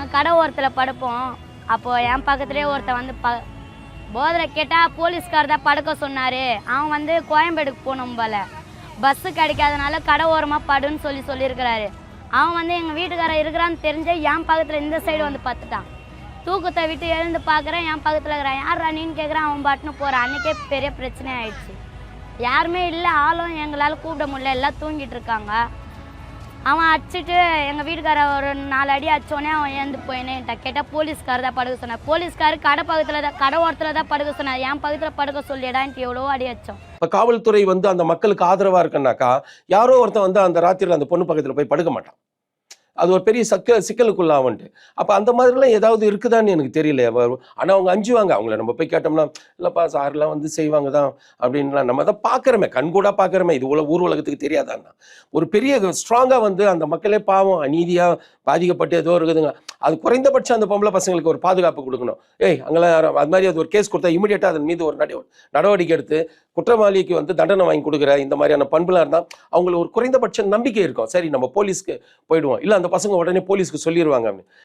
நாங்கள் கடை ஓரத்தில் படுப்போம். அப்போது என் பக்கத்துலேயே ஒருத்தன் வந்து ப போதரை கேட்டால் போலீஸ்கார் தான் படுக்க சொன்னார். அவன் வந்து கோயம்பேடுக்கு போகணும் போல. பஸ்ஸு கிடைக்காதனால கடை ஓரமாக படுன்னு சொல்லி சொல்லியிருக்கிறாரு. அவன் வந்து எங்கள் வீட்டுக்காரன் இருக்கிறான்னு தெரிஞ்சு என் பக்கத்தில் இந்த சைடு வந்து பார்த்துட்டான். தூக்கத்தை விட்டு எழுந்து பார்க்குறேன் என் பக்கத்தில் இருக்கிறான். யார் நீன்னு கேட்குறான் அவன் பாட்டுன்னு போகிறான் அன்றைக்கே பெரிய பிரச்சனை ஆயிடுச்சு. யாருமே இல்லை ஆளும் எங்களால் கூப்பிட முடியல எல்லாம் தூங்கிட்டு இருக்காங்க. அவன் அடிச்சிட்டு எங்கள் வீட்டுக்கார ஒரு நாலு அடி அடிச்சோடனே அவன் ஏந்து போயினேன்ட்ட கேட்டால் போலீஸ்கார் தான் படுக்க சொன்னார். போலீஸ்கார் கடை பக்கத்தில் தான் கடை ஓரத்தில் தான் படுக்க சொன்னார். என் பக்கத்தில் படுக்க சொல்லிடான்ட்டு எவ்வளோ அடி அடித்தோம் இப்போ காவல்துறை வந்து அந்த மக்களுக்கு ஆதரவாக இருக்குன்னாக்கா யாரோ ஒருத்தன் வந்து அந்த ராத்திரியில் அந்த பொண்ணு பக்கத்தில் போய் படுக்க மாட்டான். அது ஒரு பெரிய சக்க சிக்கலுக்குள்ளாவன்ட்டு அப்போ அந்த மாதிரிலாம் ஏதாவது இருக்குதான்னு எனக்கு தெரியல ஆனால் அவங்க அஞ்சுவாங்க. அவங்கள நம்ம போய் கேட்டோம்னா இல்லைப்பா சார்லாம் வந்து செய்வாங்க தான் அப்படின்லாம். நம்ம தான் பார்க்குறோமே கண்கூடாக பார்க்குறோமே. இது உல ஊர் உலகத்துக்கு தெரியாதான்னா. ஒரு பெரிய ஸ்ட்ராங்காக வந்து அந்த மக்களே பாவம் அநீதியாக பாதிக்கப்பட்டு ஏதோ இருக்குதுங்க. அது குறைந்தபட்சம் அந்த பொம்பளை பசங்களுக்கு ஒரு பாதுகாப்பு கொடுக்கணும். ஏய் அங்கெல்லாம் அது மாதிரி அது ஒரு கேஸ் கொடுத்தா இமீடியட்டாக அதன் மீது ஒரு நடவடிக்கை எடுத்து குற்றவாளிக்கு வந்து தண்டனை வாங்கி கொடுக்குற இந்த மாதிரியான பண்புலாம் இருந்தால் அவங்களுக்கு ஒரு குறைந்தபட்ச நம்பிக்கை இருக்கும். சரி நம்ம போலீஸ்க்கு போயிடுவோம். இல்லை அந்த பசங்க உடனே போலீஸ்க்கு சொல்லிடுவாங்க அப்படின்னு.